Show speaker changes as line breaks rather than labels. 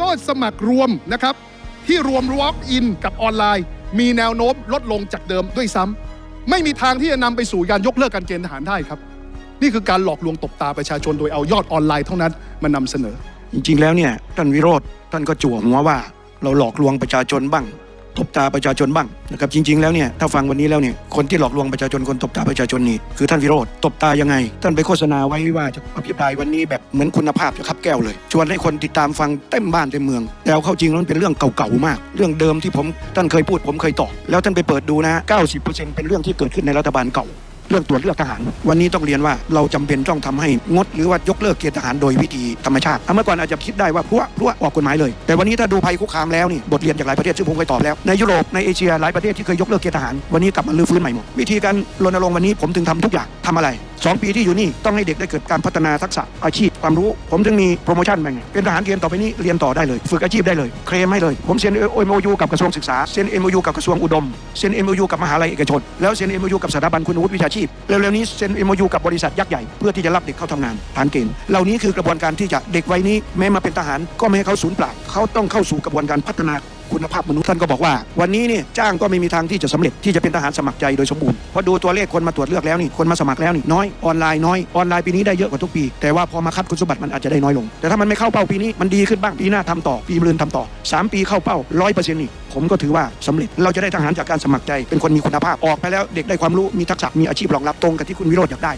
ยอดสมัครรวมนะครับ ที่รวม walk in กับออนไลน์ มีแนวโน้มลดลงจากเดิมด้วยซ้ำไม่มีทางที่จะนำไปสู่การยกเลิกการเกณฑ์ทหารได้ครับ นี่คือการหลอกลวงตบตาประชาชนโดยเอายอดออนไลน์เท่านั้นมานำเสนอ
จริงๆแล้วเนี่ยท่านวิโรธท่านก็จั่วหัวว่า เราหลอกลวงประชาชนบ้าง ตบตาประชาชนบ้างนะครับจริง ๆแล้วเนี่ยถ้าฟังวันนี้แล้วเนี่ยคนที่หลอกลวงประชาชนคนตบตาประชาชนนี่คือท่านวิโรธตบตายังไง ท่านไปโฆษณาไว้ว่าจะอภิปรายวันนี้แบบเหมือนคุณภาพจะขับแก้วเลยชวนให้คนติดตามฟังเต็มบ้านเต็มเมือง แต่เอาเข้าจริงแล้วเป็นเรื่องเก่าๆมาก เรื่องเดิมที่ผมท่านเคยพูดผมเคยตอบแล้วท่านไปเปิดดูนะ90%เป็นเรื่องที่เกิดขึ้นในรัฐบาลเก่า รื่องตรวจเลือกทหาร วันนี้ต้องเรียนว่าเราจำเป็นต้องทำให้งด หรือว่ายกเลิกเกณฑ์ทหารโดยวิธีธรรมชาติเมื่อก่อนอาจจะคิดได้ว่าพวกพวกออกกฎหมายเลย แต่วันนี้ถ้าดูภัยคุกคามแล้วนี่บทเรียนจากหลายประเทศซึ่งผมเคยตอบแล้วในยุโรปในเอเชียหลายประเทศที่เคยยกเลิกเกณฑ์ทหารวันนี้กลับมาลื้อฟื้นใหม่หมดวิธีการรณรงค์วันนี้ผมถึงทำทุกอย่างทำอะไร 2 ปีที่อยู่นี่ต้องให้เด็กได้เกิดการพัฒนาทักษะอาชีพความรู้ ผมถึงมีโปรโมชั่นแบ่งเป็นทหารเกณฑ์ต่อไปนี้เรียนต่อได้เลย ฝึกอาชีพได้เลย เคลมให้เลย ผมเซ็น MOU กับกระทรวงศึกษาเซ็น MOU กับกระทรวงอุดมเซ็น MOU กับมหาลัยเอกชน แล้วเซ็น MOU กับสถาบันคุณวุฒิวิชาชีพเร็วๆนี้เซ็น MOU กับบริษัทยักษ์ใหญ่เพื่อที่จะรับเด็กเข้าทำงานฐานเกณฑ์เหล่านี้คือกระบวนการที่จะเด็กวัยนี้แม้มาเป็นทหารก็ไม่ให้เขาสูญเปล่าเขาต้องเข้าสู่กระบวนการพัฒนา คุณภาพมนุษย์ท่านก็บอกว่า วันนี้เนี่ยจ้างก็ไม่มีทางที่จะสำเร็จที่จะเป็นทหารสมัครใจโดยสมบูรณ์เพราะดูตัวเลขคนมาตรวจเลือกแล้วนี่คนมาสมัครแล้วนี่น้อยออนไลน์น้อยออนไลน์ปีนี้ได้เยอะกว่าทุกปี แต่ว่าพอมาคัดคุณสมบัติมันอาจจะได้น้อยลง แต่ถ้ามันไม่เข้าเป้าปีนี้มันดีขึ้นบ้างปีหน้าทำต่อปีมรืนทำต่อ 3 ปีเข้าเป้าร้อยเปอร์เซ็นต์นี่ผมก็ถือว่าสำเร็จเราจะได้ทหารจากการสมัครใจเป็นคนมีคุณภาพออกไปแล้วเด็กได้ความรู้มีทักษะมีอาชีพรองรับตรงกับที่คุณวิโรจน์อยากได้